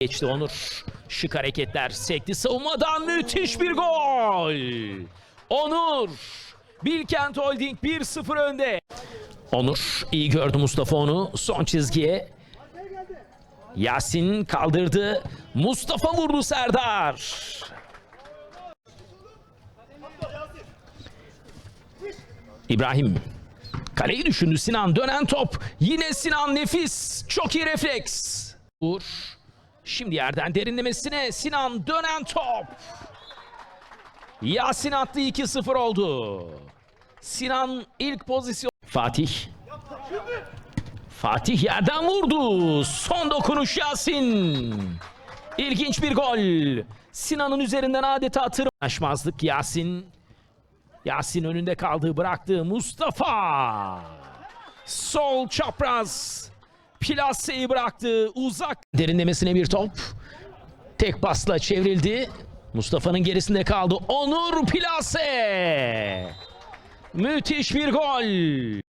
Geçti Onur. Şık hareketler. Sekti savunmadan müthiş bir gol. Onur. Bilkent Holding 1-0 önde. Onur iyi gördü Mustafa onu son çizgiye. Yasin kaldırdı. Mustafa vurdu Serdar. İbrahim. Kaleyi düşündü Sinan. Dönen top. Yine Sinan nefis. Çok iyi refleks. Uğur. Şimdi yerden derinlemesine Sinan dönen top. Yasin attı 2-0 oldu. Sinan ilk pozisyon. Fatih. Fatih yerden vurdu. Son dokunuş Yasin. İlginç bir gol. Sinan'ın üzerinden adeta tır. Aşmazlık Yasin. Yasin önünde kaldı bıraktı Mustafa. Sol çapraz. Plaseyi bıraktı uzak. Derinlemesine bir top. Tek pasla çevrildi. Mustafa'nın gerisinde kaldı. Onur Plase. Müthiş bir gol.